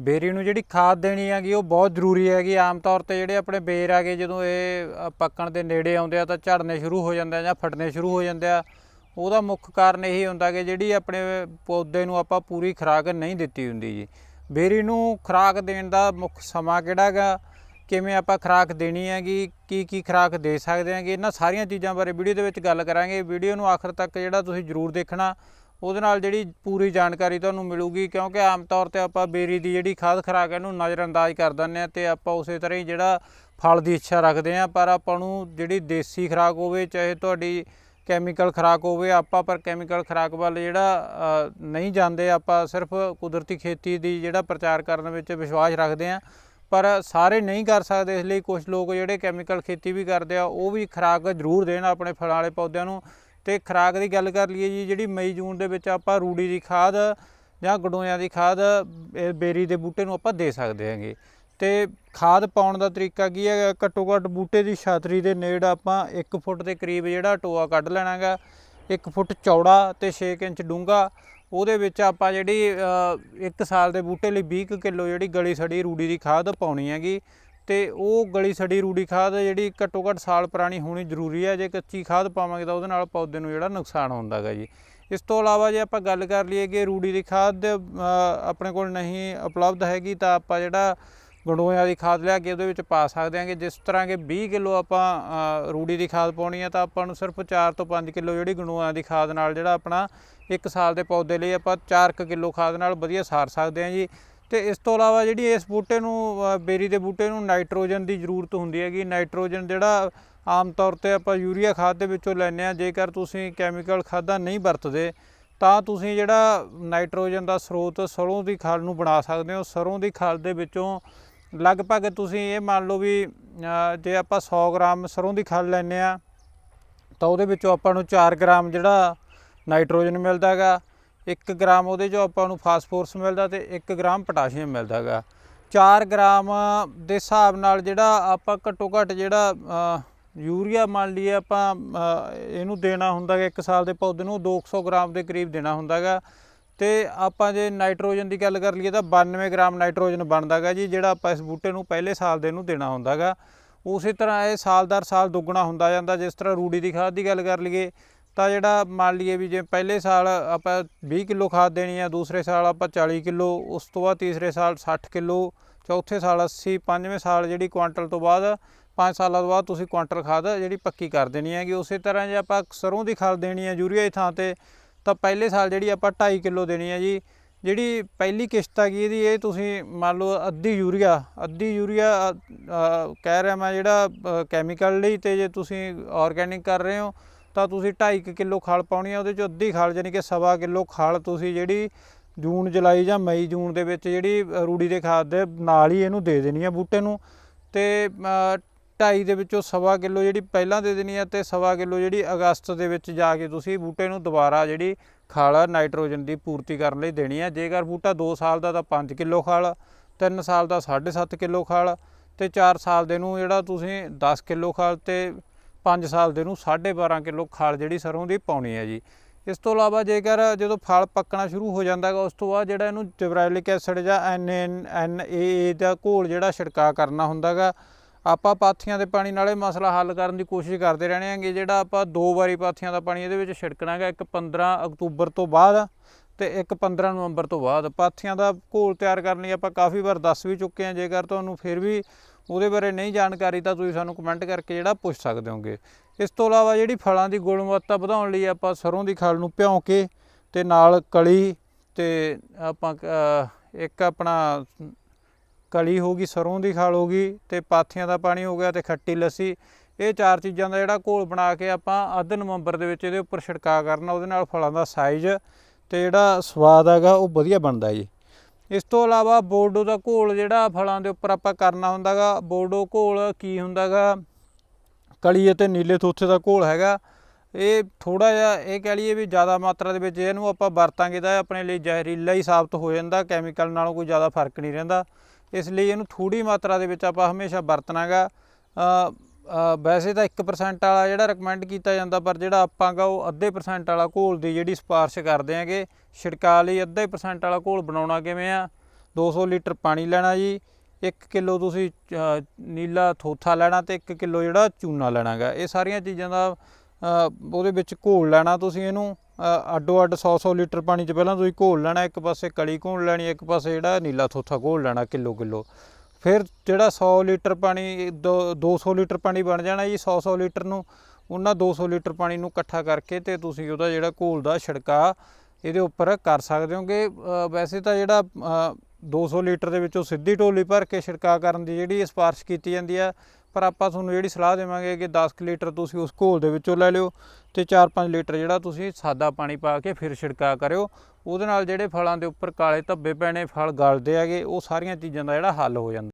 ਬੇਰੀ ਨੂੰ ਜਿਹੜੀ ਖਾਦ ਦੇਣੀ ਹੈਗੀ, ਉਹ ਬਹੁਤ ਜ਼ਰੂਰੀ ਹੈਗੀ। ਆਮ ਤੌਰ ਤੇ ਜਿਹੜੇ ਆਪਣੇ ਬੇਰ ਆਗੇ ਜਦੋਂ ਇਹ ਪੱਕਣ ਦੇ ਨੇੜੇ ਆਉਂਦੇ ਆ, ਤਾਂ ਝੜਨੇ ਸ਼ੁਰੂ ਹੋ ਜਾਂਦੇ ਆ ਜਾਂ ਫਟਣੇ ਸ਼ੁਰੂ ਹੋ ਜਾਂਦੇ ਆ। ਉਹਦਾ ਮੁੱਖ ਕਾਰਨ ਇਹੀ ਹੁੰਦਾ ਕਿ ਜਿਹੜੀ ਆਪਣੇ ਪੌਦੇ ਨੂੰ ਆਪਾਂ ਪੂਰੀ ਖੁਰਾਕ ਨਹੀਂ ਦਿੱਤੀ ਹੁੰਦੀ ਜੀ। ਬੇਰੀ ਨੂੰ ਖੁਰਾਕ ਦੇਣ ਦਾ ਮੁੱਖ ਸਮਾਂ ਕਿਹੜਾ ਹੈਗਾ? ਕਿਵੇਂ ਆਪਾਂ ਖੁਰਾਕ ਦੇਣੀ ਹੈਗੀ? ਕੀ ਕੀ ਖੁਰਾਕ ਦੇ ਸਕਦੇ ਹਾਂਗੇ? ਇਹਨਾਂ ਸਾਰੀਆਂ ਚੀਜ਼ਾਂ ਬਾਰੇ ਵੀਡੀਓ ਦੇ ਵਿੱਚ ਗੱਲ ਕਰਾਂਗੇ। ਵੀਡੀਓ ਨੂੰ ਆਖਰ ਤੱਕ ਜਿਹੜਾ ਤੁਸੀਂ ਜ਼ਰੂਰ ਦੇਖਣਾ। ਉਹਦੇ ਨਾਲ ਜਿਹੜੀ ਪੂਰੀ ਜਾਣਕਾਰੀ ਤੁਹਾਨੂੰ ਮਿਲੂਗੀ, ਕਿਉਂਕਿ ਆਮ ਤੌਰ ਤੇ ਆਪਾਂ ਬੇਰੀ ਦੀ ਜਿਹੜੀ ਖਾਦ ਖੁਰਾਕ ਹੈ ਇਹਨੂੰ ਨਜ਼ਰਅੰਦਾਜ਼ ਕਰ ਦਿੰਦੇ ਆ ਤੇ ਆਪਾਂ ਉਸੇ ਤਰ੍ਹਾਂ ਹੀ ਜਿਹੜਾ ਫਲ ਦੀ ਇੱਛਾ ਰੱਖਦੇ ਆ ਪਰ ਆਪਾਂ ਨੂੰ ਜਿਹੜੀ ਦੇਸੀ ਖੁਰਾਕ ਹੋਵੇ, ਚਾਹੇ ਤੁਹਾਡੀ ਕੈਮੀਕਲ ਖੁਰਾਕ ਹੋਵੇ, ਆਪਾਂ ਪਰ ਕੈਮੀਕਲ ਖੁਰਾਕ ਵੱਲ ਜਿਹੜਾ ਨਹੀਂ ਜਾਂਦੇ, ਆਪਾਂ ਸਿਰਫ ਕੁਦਰਤੀ ਖੇਤੀ ਦੀ ਜਿਹੜਾ ਪ੍ਰਚਾਰ ਕਰਨ ਵਿੱਚ ਵਿਸ਼ਵਾਸ ਰੱਖਦੇ ਆ ਪਰ ਸਾਰੇ ਨਹੀਂ ਕਰ ਸਕਦੇ, ਇਸ ਲਈ ਕੁਝ ਲੋਕ ਜਿਹੜੇ ਕੈਮੀਕਲ ਖੇਤੀ ਵੀ ਕਰਦੇ ਆ, ਉਹ ਵੀ ਖੁਰਾਕ ਜ਼ਰੂਰ ਦੇਣ ਆਪਣੇ ਫਲਾਂ ਵਾਲੇ ਪੌਦਿਆਂ ਨੂੰ ਤੇ ਖੁਰਾਕ ਦੀ ਗੱਲ ਕਰ ਲਈਏ ਜੀ, ਜਿਹੜੀ ਮਈ ਜੂਨ ਦੇ ਵਿੱਚ ਆਪਾਂ ਰੂੜੀ ਦੀ ਖਾਦ ਜਾਂ ਗਡੋਇਆਂ ਦੀ ਖਾਦ ਬੇਰੀ ਦੇ ਬੂਟੇ ਨੂੰ ਆਪਾਂ ਦੇ ਸਕਦੇ ਹਾਂਗੇ। ਤੇ ਖਾਦ ਪਾਉਣ ਦਾ ਤਰੀਕਾ ਕੀ ਹੈ? ਘੱਟੋ ਘੱਟ ਬੂਟੇ ਦੀ ਛਾਤਰੀ ਦੇ ਨੇੜ ਆਪਾਂ 1 ਫੁੱਟ ਦੇ ਕਰੀਬ ਜਿਹੜਾ ਟੋਆ ਕੱਢ ਲੈਣਾਗਾ 1 ਫੁੱਟ ਚੌੜਾ ਤੇ 6 ਇੰਚ ਡੂੰਘਾ। ਉਹਦੇ ਵਿੱਚ ਆਪਾਂ ਜਿਹੜੀ 1 ਸਾਲ ਦੇ ਬੂਟੇ ਲਈ 20 ਕਿਲੋ ਜਿਹੜੀ ਗਲੀ ਸੜੀ ਰੂੜੀ ਦੀ ਖਾਦ ਪਾਉਣੀ ਹੈਗੀ। ਤੇ ਉਹ ਗਲੀ ਸੜੀ ਰੂੜੀ ਖਾਦ ਜਿਹੜੀ ਘੱਟੋ ਘੱਟ ਸਾਲ ਪੁਰਾਣੀ ਹੋਣੀ ਜ਼ਰੂਰੀ ਹੈ ਜੇ ਕੱਚੀ ਖਾਦ ਪਾਵਾਂਗੇ ਤਾਂ ਉਹਦੇ ਨਾਲ ਪੌਦੇ ਨੂੰ ਜਿਹੜਾ ਨੁਕਸਾਨ ਹੁੰਦਾ ਗਾ ਜੀ। ਇਸ ਤੋਂ ਇਲਾਵਾ ਜੇ ਆਪਾਂ ਗੱਲ ਕਰ ਲਈਏ ਕਿ ਰੂੜੀ ਦੀ ਖਾਦ ਆਪਣੇ ਕੋਲ ਨਹੀਂ ਉਪਲਬਧ ਹੈਗੀ ਤਾਂ ਆਪਾਂ ਜਿਹੜਾ ਗੰਡੋਇਆਂ ਦੀ ਖਾਦ ਲਿਆ ਕੇ ਉਹਦੇ ਵਿੱਚ ਪਾ ਸਕਦੇ ਹਾਂਗੇ। ਜਿਸ ਤਰ੍ਹਾਂ ਕਿ 20 ਕਿਲੋ ਆਪਾਂ ਰੂੜੀ ਦੀ ਖਾਦ ਪਾਉਣੀ ਹੈ ਤਾਂ ਆਪਾਂ ਨੂੰ ਸਿਰਫ 4 ਤੋਂ 5 ਕਿਲੋ ਜਿਹੜੀ ਗੰਡੋਇਆਂ ਦੀ ਖਾਦ ਨਾਲ ਜਿਹੜਾ ਆਪਣਾ 1 ਸਾਲ ਦੇ ਪੌਦੇ ਲਈ ਆਪਾਂ 4 ਕਿਲੋ ਖਾਦ ਨਾਲ ਵਧੀਆ ਸਾਰ ਸਕਦੇ ਹਾਂ ਜੀ। ਤੇ ਇਸ ਤੋਂ ਇਲਾਵਾ ਜਿਹੜੀ ਇਸ ਬੂਟੇ ਨੂੰ ਅ, ਬੇਰੀ ਦੇ ਬੂਟੇ ਨੂੰ ਨਾਈਟ੍ਰੋਜਨ ਦੀ ਜ਼ਰੂਰਤ ਹੁੰਦੀ ਹੈਗੀ। ਨਾਈਟ੍ਰੋਜਨ ਜਿਹੜਾ ਆਮ ਤੌਰ ਤੇ ਆਪਾਂ ਯੂਰੀਆ ਖਾਦ ਦੇ ਵਿੱਚੋਂ ਲੈਂਦੇ ਆ ਜੇਕਰ ਤੁਸੀਂ ਕੈਮੀਕਲ ਖਾਦਾਂ ਨਹੀਂ ਵਰਤਦੇ ਤਾਂ ਤੁਸੀਂ ਜਿਹੜਾ ਨਾਈਟ੍ਰੋਜਨ ਦਾ ਸਰੋਤ ਸਰੋਂ ਦੀ ਖਾਦ ਨੂੰ ਬਣਾ ਸਕਦੇ ਹੋ। ਸਰੋਂ ਦੀ ਖਾਦ ਦੇ ਵਿੱਚੋਂ ਲਗਭਗ ਤੁਸੀਂ ਇਹ ਮੰਨ ਲਓ ਵੀ ਜੇ ਆਪਾਂ 100 ਗ੍ਰਾਮ ਸਰੋਂ ਦੀ ਖਾਦ ਲੈਂਦੇ ਆ ਤਾਂ ਉਹਦੇ ਵਿੱਚੋਂ ਆਪਾਂ ਨੂੰ 4 ਗ੍ਰਾਮ ਜਿਹੜਾ ਨਾਈਟ੍ਰੋਜਨ ਮਿਲਦਾ ਹੈਗਾ। 1 ਗ੍ਰਾਮ ਉਹਦੇ ਚੋਂ ਆਪਾਂ ਨੂੰ ਫਾਸਫੋਰਸ ਮਿਲਦਾ ਤੇ 1 ਗ੍ਰਾਮ ਪੋਟਾਸ਼ੀਅਮ ਮਿਲਦਾ ਹੈਗਾ 4 ਗ੍ਰਾਮ ਦੇ ਹਿਸਾਬ ਨਾਲ ਜਿਹੜਾ ਆਪਾਂ ਘੱਟੋ ਘੱਟ ਜਿਹੜਾ ਯੂਰੀਆ ਮੰਨ ਲਈਏ ਆਪਾਂ ਇਹਨੂੰ ਦੇਣਾ ਹੁੰਦਾ ਹੈ ਇੱਕ ਸਾਲ ਦੇ ਪੌਦੇ ਨੂੰ 200 ਗ੍ਰਾਮ ਦੇ ਕਰੀਬ ਦੇਣਾ ਹੁੰਦਾ ਹੈਗਾ ਤੇ ਆਪਾਂ ਜੇ ਨਾਈਟ੍ਰੋਜਨ ਦੀ ਗੱਲ ਕਰ ਲਈਏ ਤਾਂ 92 ਗ੍ਰਾਮ ਨਾਈਟ੍ਰੋਜਨ ਬਣਦਾ ਹੈਗਾ ਜੀ, ਜਿਹੜਾ ਆਪਾਂ ਇਸ ਬੂਟੇ ਨੂੰ ਪਹਿਲੇ ਸਾਲ ਦੇ ਨੂੰ ਦੇਣਾ ਹੁੰਦਾ ਹੈਗਾ ਉਸੇ ਤਰ੍ਹਾਂ ਇਹ ਸਾਲ ਦਰ ਸਾਲ ਦੁੱਗਣਾ ਹੁੰਦਾ ਜਾਂਦਾ, ਜਿਸ ਤਰ੍ਹਾਂ ਰੂੜੀ ਦੀ ਖਾਦ ਦੀ ਗੱਲ ਕਰ ਲਈਏ। ਤਾਂ ਜਿਹੜਾ ਮੰਨ ਲਈਏ ਵੀ ਜੇ ਪਹਿਲੇ ਸਾਲ ਆਪਾਂ 20 ਕਿਲੋ ਖਾਦ ਦੇਣੀ ਆ, ਦੂਸਰੇ ਸਾਲ ਆਪਾਂ 40 ਕਿਲੋ, ਉਸ ਤੋਂ ਬਾਅਦ ਤੀਸਰੇ ਸਾਲ 60 ਕਿਲੋ, ਚੌਥੇ ਸਾਲ 80 ਪੰਜਵੇਂ ਸਾਲ ਜਿਹੜੀ ਕੁਆਂਟਲ ਤੋਂ ਬਾਅਦ 5 ਸਾਲਾਂ ਤੋਂ ਬਾਅਦ ਤੁਸੀਂ ਕੁਆਂਟਲ ਖਾਦ ਜਿਹੜੀ ਪੱਕੀ ਕਰ ਦੇਣੀ ਹੈਗੀ। ਉਸੇ ਤਰ੍ਹਾਂ ਜੇ ਆਪਾਂ ਸਰੋਂ ਦੀ ਖਾਦ ਦੇਣੀ ਹੈ ਯੂਰੀਆ ਦੀ ਥਾਂ ਤੇ, ਤਾਂ ਪਹਿਲੇ ਸਾਲ ਜਿਹੜੀ ਆਪਾਂ 2.5 ਕਿਲੋ ਦੇਣੀ ਹੈ ਜੀ। ਜਿਹੜੀ ਪਹਿਲੀ ਕਿਸ਼ਤ ਹੈਗੀ ਇਹਦੀ, ਇਹ ਤੁਸੀਂ ਮੰਨ ਲਓ ਅੱਧੀ ਯੂਰੀਆ ਅੱਧੀ ਯੂਰੀਆ ਕਹਿ ਰਿਹਾ ਮੈਂ ਜਿਹੜਾ ਕੈਮੀਕਲ ਲਈ ਤੇ ਜੇ ਤੁਸੀਂ ਆਰਗੈਨਿਕ ਕਰ ਰਹੇ ਹੋ ਤਾਂ ਤੁਸੀਂ 2.5 ਕਿਲੋ ਖਲ ਪਾਉਣੀ ਆ ਉਹਦੇ ਚ ਅੱਧੀ ਖਲ ਜਾਨੀ ਕਿ ਸਵਾ ਕਿਲੋ ਖਲ ਤੁਸੀਂ ਜਿਹੜੀ ਜੂਨ ਜੁਲਾਈ ਜਾਂ ਮਈ ਜੂਨ ਦੇ ਵਿੱਚ ਜਿਹੜੀ ਰੂੜੀ ਦੇ ਖਾਦ ਦੇ ਨਾਲ ਹੀ ਇਹਨੂੰ ਦੇ ਦੇਣੀ ਹੈ ਬੂਟੇ ਨੂੰ। ਤੇ ਅ, ਢਾਈ ਦੇ ਵਿੱਚੋਂ ਸਵਾ ਕਿਲੋ ਜਿਹੜੀ ਪਹਿਲਾਂ ਦੇ ਦੇਣੀ ਹੈ ਤੇ ਸਵਾ ਕਿਲੋ ਜਿਹੜੀ ਅਗਸਤ ਦੇ ਵਿੱਚ ਜਾ ਕੇ ਤੁਸੀਂ ਬੂਟੇ ਨੂੰ ਦੁਬਾਰਾ ਜਿਹੜੀ ਖਲ ਨਾਈਟ੍ਰੋਜਨ ਦੀ ਪੂਰਤੀ ਕਰਨ ਲਈ ਦੇਣੀ ਹੈ ਜੇਕਰ ਬੂਟਾ 2 ਸਾਲ ਦਾ ਤਾਂ 5 ਕਿਲੋ ਖਲ 3 ਸਾਲ ਦਾ 7.5 ਕਿਲੋ ਖਲ ਤੇ 4 ਸਾਲ ਦੇ ਨੂੰ ਜਿਹੜਾ ਤੁਸੀਂ 10 ਕਿਲੋ ਖਲ ਤੇ 5 ਸਾਲ ਦੇ ਨੂੰ 12.5 ਕਿਲੋ ਖਲ ਜਿਹੜੀ ਸਰੋਂ ਦੀ ਪਾਉਣੀ ਹੈ ਜੀ। ਇਸ ਤੋਂ ਇਲਾਵਾ ਜੇਕਰ ਜਦੋਂ ਫਲ ਪੱਕਣਾ ਸ਼ੁਰੂ ਹੋ ਜਾਂਦਾ ਹੈਗਾ, ਉਸ ਤੋਂ ਬਾਅਦ ਜਿਹੜਾ ਇਹਨੂੰ ਜਿਬਰਾਇਲਿਕ ਐਸਿਡ ਜਾਂ ਐਨ ਐਨ ਏ ਦਾ ਘੋਲ ਜਿਹੜਾ ਛਿੜਕਾ ਕਰਨਾ ਹੁੰਦਾ ਹੈਗਾ, ਆਪਾਂ ਪਾਥੀਆਂ ਦੇ ਪਾਣੀ ਨਾਲੇ ਮਸਲਾ ਹੱਲ ਕਰਨ ਦੀ ਕੋਸ਼ਿਸ਼ ਕਰਦੇ ਰਹਿਣੇ ਆਂਗੇ ਜਿਹੜਾ ਆਪਾਂ ਦੋ ਵਾਰੀ ਪਾਥੀਆਂ ਦਾ ਪਾਣੀ ਇਹਦੇ ਵਿੱਚ ਛਿੜਕਣਾ ਹੈਗਾ, ਇੱਕ 15 ਅਕਤੂਬਰ ਤੋਂ ਬਾਅਦ ਤੇ ਇੱਕ 15 ਨਵੰਬਰ ਤੋਂ ਬਾਅਦ। ਪਾਥੀਆਂ ਦਾ ਘੋਲ ਤਿਆਰ ਕਰਨ ਲਈ ਆਪਾਂ ਕਾਫੀ ਵਾਰ ਦੱਸ ਵੀ ਚੁੱਕੇ ਹਾਂ, ਜੇਕਰ ਤੁਹਾਨੂੰ ਫਿਰ ਵੀ ਉਹਦੇ ਬਾਰੇ ਨਹੀਂ ਜਾਣਕਾਰੀ ਤਾਂ ਤੁਸੀਂ ਸਾਨੂੰ ਕਮੈਂਟ ਕਰਕੇ ਜਿਹੜਾ ਪੁੱਛ ਸਕਦੇ ਹੋਗੇ। ਇਸ ਤੋਂ ਇਲਾਵਾ ਜਿਹੜੀ ਫਲਾਂ ਦੀ ਗੁਣਵੱਤਾ ਵਧਾਉਣ ਲਈ ਆਪਾਂ ਸਰੋਂ ਦੀ ਖਲ ਨੂੰ ਭਿਉਂ ਕੇ ਤੇ ਨਾਲ ਕਲੀ ਤੇ ਆਪਾਂ ਇੱਕ ਆਪਣਾ ਕਲੀ ਹੋਗੀ ਸਰੋਂ ਦੀ ਖਲ ਹੋਗੀ ਤੇ ਪਾਥੀਆਂ ਦਾ ਪਾਣੀ ਹੋ ਗਿਆ ਤੇ ਖੱਟੀ ਲੱਸੀ। ਇਹ ਚਾਰ ਚੀਜ਼ਾਂ ਦਾ ਜਿਹੜਾ ਘੋਲ ਬਣਾ ਕੇ ਆਪਾਂ ਅੱਧ ਨਵੰਬਰ ਦੇ ਵਿੱਚ ਇਹਦੇ ਉੱਪਰ ਛਿੜਕਾਅ ਕਰਨਾ, ਉਹਦੇ ਨਾਲ ਫਲਾਂ ਦਾ ਸਾਈਜ਼ ਤੇ ਜਿਹੜਾ ਸਵਾਦ ਹੈਗਾ ਉਹ ਵਧੀਆ ਬਣਦਾ ਜੀ। ਇਸ ਤੋਂ ਇਲਾਵਾ ਬੋਰਡੋ ਦਾ ਘੋਲ ਜਿਹੜਾ ਫਲਾਂ ਦੇ ਉੱਪਰ ਆਪਾਂ ਕਰਨਾ ਹੁੰਦਾਗਾ, ਬੋਰਡੋ ਘੋਲ ਕੀ ਹੁੰਦਾਗਾ? ਕਲੀ ਅਤੇ ਨੀਲੇ ਥੋਥੇ ਦਾ ਘੋਲ ਹੈਗਾ। ਇਹ ਥੋੜਾ ਜਿਹਾ ਇਹ ਕਹਿ ਲਈਏ ਵੀ ਜ਼ਿਆਦਾ ਮਾਤਰਾ ਦੇ ਵਿੱਚ ਇਹਨੂੰ ਆਪਾਂ ਵਰਤਾਂਗੇ ਤਾਂ ਆਪਣੇ ਲਈ ਜ਼ਹਿਰੀਲਾ ਹੀ ਸਾਬਤ ਹੋ ਜਾਂਦਾ ਕੈਮੀਕਲ ਨਾਲੋਂ ਕੋਈ ਜ਼ਿਆਦਾ ਫ਼ਰਕ ਨਹੀਂ ਰਹਿੰਦਾ। ਇਸ ਲਈ ਇਹਨੂੰ ਥੋੜੀ ਮਾਤਰਾ ਦੇ ਵਿੱਚ ਆਪਾਂ ਹਮੇਸ਼ਾ ਵਰਤਣਾਗਾ। ਵੈਸੇ ਤਾਂ 1% ਵਾਲਾ ਜਿਹੜਾ ਰეკਮੈਂਡ ਕੀਤਾ ਜਾਂਦਾ, ਪਰ ਜਿਹੜਾ ਆਪਾਂਗਾ ਉਹ ਅੱਧੇ ਪਰਸੈਂਟ ਵਾਲਾ ਘੋਲ ਦੀ ਜਿਹੜੀ ਸਿਫਾਰਿਸ਼ ਕਰਦੇ ਆਂਗੇ ਛਿੜਕਾ ਲਈ ਅੱਧੇ ਪਰਸੈਂਟ ਵਾਲਾ ਘੋਲ ਬਣਾਉਣਾ ਕਿਵੇਂ ਆ? 200 ਲੀਟਰ ਪਾਣੀ ਲੈਣਾ ਜੀ 1 ਕਿਲੋ ਤੁਸੀਂ ਨੀਲਾ ਥੋਥਾ ਲੈਣਾ ਤੇ 1 ਕਿਲੋ ਜਿਹੜਾ ਚੂਨਾ ਲੈਣਾਗਾ ਇਹ ਸਾਰੀਆਂ ਚੀਜ਼ਾਂ ਦਾ ਉਹਦੇ ਵਿੱਚ ਘੋਲ ਲੈਣਾ ਤੁਸੀਂ ਇਹਨੂੰ ਅੱਡੋ ਅੱਡ 100 100 ਲੀਟਰ ਪਾਣੀ 'ਚ ਪਹਿਲਾਂ ਤੁਸੀਂ ਘੋਲ ਲੈਣਾ, ਇੱਕ ਪਾਸੇ ਕਲੀ ਘੋਲ ਲੈਣੀ, ਇੱਕ ਪਾਸੇ ਜਿਹੜਾ ਨੀਲਾ ਥੋਥਾ ਘੋਲ ਲੈਣਾ ਕਿਲੋ ਕਿਲੋ। ਫਿਰ ਜਿਹੜਾ 100 ਲੀਟਰ ਪਾਣੀ ਦੋ- 200 ਲੀਟਰ ਪਾਣੀ ਬਣ ਜਾਣਾ ਜੀ 100 100 ਲੀਟਰ ਨੂੰ। ਉਹਨਾਂ 200 ਲੀਟਰ ਪਾਣੀ ਨੂੰ ਇਕੱਠਾ ਕਰਕੇ ਤੇ ਤੁਸੀਂ ਉਹਦਾ ਜਿਹੜਾ ਘੋਲ ਦਾ ਛਿੜਕਾ ਇਹਦੇ ਉੱਪਰ ਕਰ ਸਕਦੇ ਹੋਗੇ ਅ, ਵੈਸੇ ਤਾਂ ਜਿਹੜਾ ਅ, 200 ਲੀਟਰ ਦੇ ਵਿੱਚੋਂ ਸਿੱਧੀ ਢੋਲੀ ਭਰ ਕੇ ਛਿੜਕਾ ਕਰਨ ਦੀ ਜਿਹੜੀ ਸਿਫਾਰਿਸ਼ ਕੀਤੀ ਜਾਂਦੀ ਆ ਪਰ ਆਪਾਂ ਤੁਹਾਨੂੰ ਜਿਹੜੀ ਸਲਾਹ ਦੇਵਾਂਗੇ ਕਿ 10 ਲੀਟਰ ਤੁਸੀਂ ਉਸ ਘੋਲ ਦੇ ਵਿੱਚੋਂ ਲੈ ਲਿਓ ਤੇ 4-5 ਲੀਟਰ ਜਿਹੜਾ ਤੁਸੀਂ ਸਾਦਾ ਪਾਣੀ ਪਾ ਕੇ ਫਿਰ ਛਿੜਕਾ ਕਰਿਓ। ਉਹਦੇ ਨਾਲ ਜਿਹੜੇ ਫਲਾਂ ਦੇ ਉੱਪਰ ਕਾਲੇ ਧੱਬੇ ਪੈਣੇ, ਫਲ ਗਲਦੇ ਹੈਗੇ, ਉਹ ਸਾਰੀਆਂ ਚੀਜ਼ਾਂ ਦਾ ਜਿਹੜਾ ਹੱਲ ਹੋ ਜਾਂਦਾ।